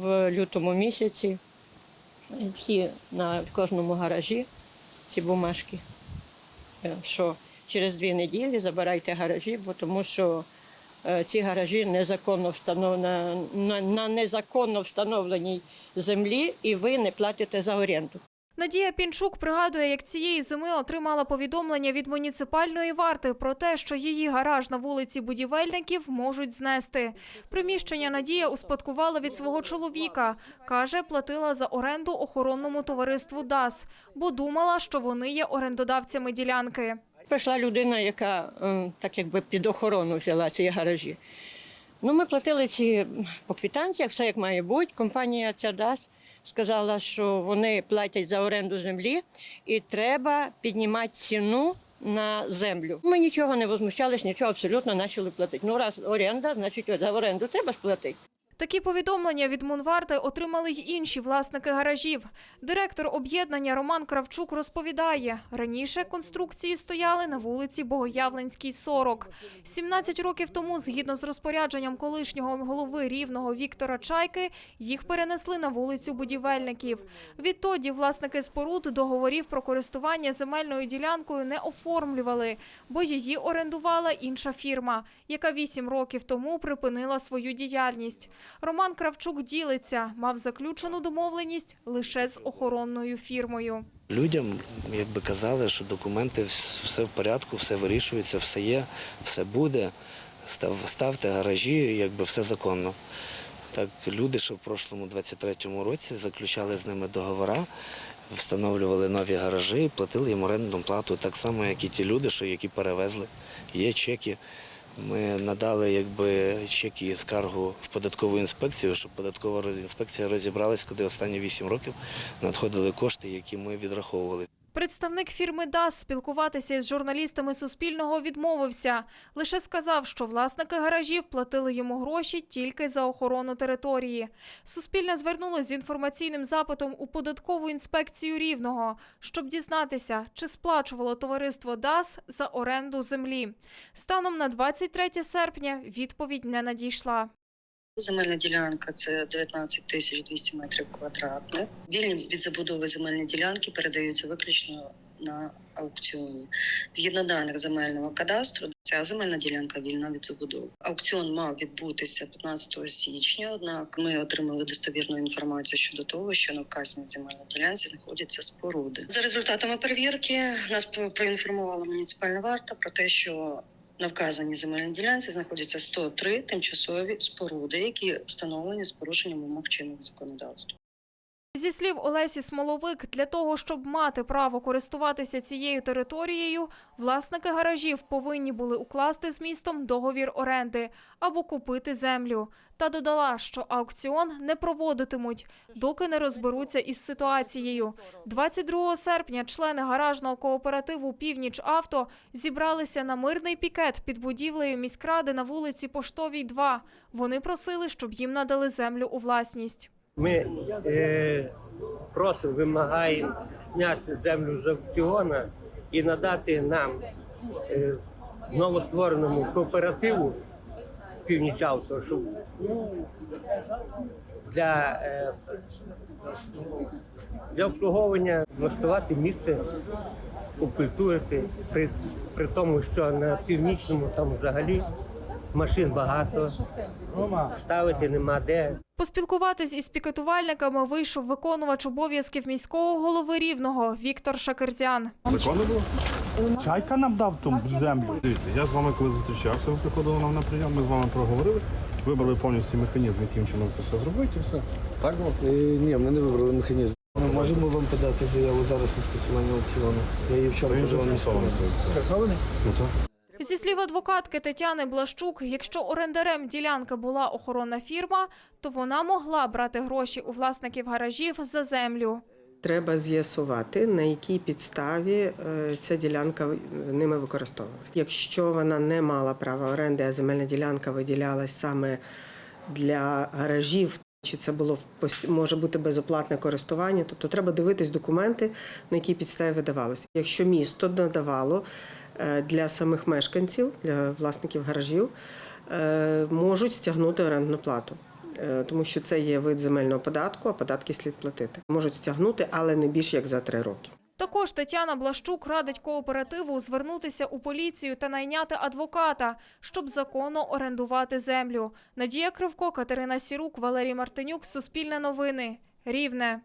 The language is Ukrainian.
В лютому місяці всі на кожному гаражі ці бумажки, е, що через дві неділі забирайте гаражі, бо тому що е, ці гаражі незаконно встановлені на, на незаконно встановленій землі, і ви не платите за оренду. Надія Пінчук пригадує, як цієї зими отримала повідомлення від муніципальної варти про те, що її гараж на вулиці будівельників можуть знести. Приміщення Надія успадкувала від свого чоловіка. Каже, платила за оренду охоронному товариству ДАС, бо думала, що вони є орендодавцями ділянки. Прийшла людина, яка е, так якби під охорону взяла ці гаражі. Ну, ми платили ці по квитанціях, все як має бути. Компанія ця ДАС сказала, що вони платять за оренду землі і треба піднімати ціну на землю. Ми нічого не возмущались, нічого абсолютно почали платити. Ну, раз оренда, значить за оренду треба ж платити. Такі повідомлення від Мунварти отримали й інші власники гаражів. Директор об'єднання Роман Кравчук розповідає, раніше конструкції стояли на вулиці Богоявленській, 40. 17 років тому, згідно з розпорядженням колишнього голови Рівного Віктора Чайки, їх перенесли на вулицю будівельників. Відтоді власники споруд договорів про користування земельною ділянкою не оформлювали, бо її орендувала інша фірма, яка 8 років тому припинила свою діяльність. Роман Кравчук ділиться, мав заключену домовленість лише з охоронною фірмою. Людям якби казали, що документи все в порядку, все вирішується, все є, все буде. Став, ставте гаражі, якби все законно. Так, люди, що в прошлому 23-му році заключали з ними договори, встановлювали нові гаражі платили їм орендну плату, так само, як і ті люди, що які перевезли. Є чеки. Ми надали якби чеки і скаргу в податкову інспекцію, щоб податкова інспекція розібралась, куди останні 8 років надходили кошти, які ми відраховували. Представник фірми ДАС спілкуватися із журналістами Суспільного відмовився. Лише сказав, що власники гаражів платили йому гроші тільки за охорону території. Суспільне звернулося з інформаційним запитом у податкову інспекцію Рівного, щоб дізнатися, чи сплачувало товариство ДАС за оренду землі. Станом на 23 серпня відповідь не надійшла. Земельна ділянка це 19 тисяч 200 метрів квадратних. Вільні від забудови земельні ділянки передаються виключно на аукціоні. Згідно даних земельного кадастру, ця земельна ділянка вільна від забудови. Аукціон мав відбутися 15 січня. Однак ми отримали достовірну інформацію щодо того, що на вказаній земельній ділянці знаходяться споруди. За результатами перевірки нас по- проінформувала муніципальна варта про те, що на вказаній земельній ділянці знаходяться 103 тимчасові споруди, які встановлені з порушенням вимог чинного законодавства. Зі слів Олесі Смоловик, для того, щоб мати право користуватися цією територією, власники гаражів повинні були укласти з містом договір оренди або купити землю. Та додала, що аукціон не проводитимуть, доки не розберуться із ситуацією. 22 серпня члени гаражного кооперативу Північ Авто зібралися на мирний пікет під будівлею міськради на вулиці Поштовій, 2. Вони просили, щоб їм надали землю у власність. Ми е, просимо, вимагаємо зняти землю з аукціона і надати нам е, новоствореному кооперативу північ авто, щоб для, е, для обслуговування влаштувати місце, окультурити, при, при тому, що на північному там взагалі машин багато, ставити нема де. Поспілкуватись із пікетувальниками вийшов виконувач обов'язків міського голови Рівного Віктор. Законно було? Чайка нам дав ту землю. Дивіться, я з вами коли зустрічався, ви приходили нам на прийом, ми з вами проговорили, вибрали повністю механізм, яким чином це все зробити і все. Так було? Е, Ні, ми не вибрали механізм. Ми можемо вам подати заяву зараз на скасування аукціону. Я її вчора скасований. Скасований? Ну так. Зі слів адвокатки Тетяни Блащук, якщо орендарем ділянки була охоронна фірма, то вона могла брати гроші у власників гаражів за землю. Треба з'ясувати, на якій підставі е, ця ділянка ними використовувалася. Якщо вона не мала права оренди, а земельна ділянка виділялась саме для гаражів, чи це було може бути безоплатне користування, тобто треба дивитись документи, на якій підставі видавалося. Якщо місто надавало е, для самих мешканців, для власників гаражів, е, можуть стягнути орендну плату. е, тому що це є вид земельного податку, а податки слід платити. Можуть стягнути, але не більше як за три роки. Також Тетяна Блащук радить кооперативу звернутися у поліцію та найняти адвоката, щоб законно орендувати землю. Надія Кривко, Катерина Сірук, Валерій Мартинюк, Суспільне новини, Рівне.